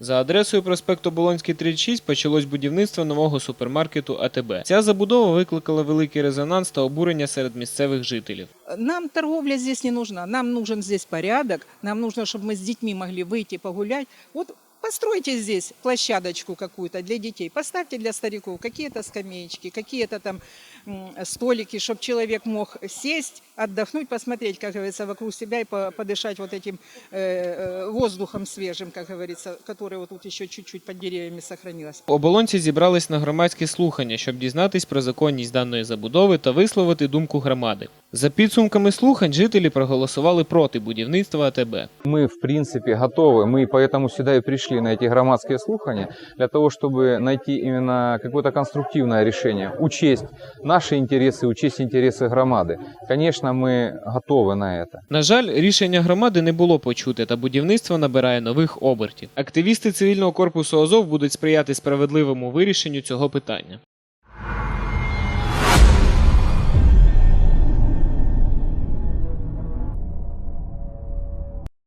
За адресою проспекту Болонський 36 почалось будівництво нового супермаркету АТБ. Ця забудова викликала великий резонанс та обурення серед місцевих жителів. Нам торговля здесь не нужна, нам нужен здесь порядок, нам нужно, чтобы мы с детьми могли выйти погулять. Вот постройте здесь площадочку какую-то для детей, поставьте для стариков какие-то скамеечки, какие-то там м, столики, чтобы человек мог сесть, отдохнуть, посмотреть, как говорится, вокруг себя и по- подышать вот этим э, э, воздухом свежим, как говорится, который вот тут еще чуть-чуть под деревьями сохранилось. В оболонці зібрались на громадські слухання, щоб дізнатись про законність даної забудови та висловити думку громади. За підсумками слухань жителі проголосували проти будівництва АТБ. Мы, в принципе, готовы. Мы поэтому сюда и пришли на эти громадские слухания, для того, чтобы найти именно какое-то конструктивное решение, учесть наши интересы, учесть интересы громады. Конечно, мы готовы на это. На жаль, рішення громади не було почуте, та будівництво набирає нових обертів. Активісти цивільного корпусу Азов будуть сприяти справедливому вирішенню цього питання.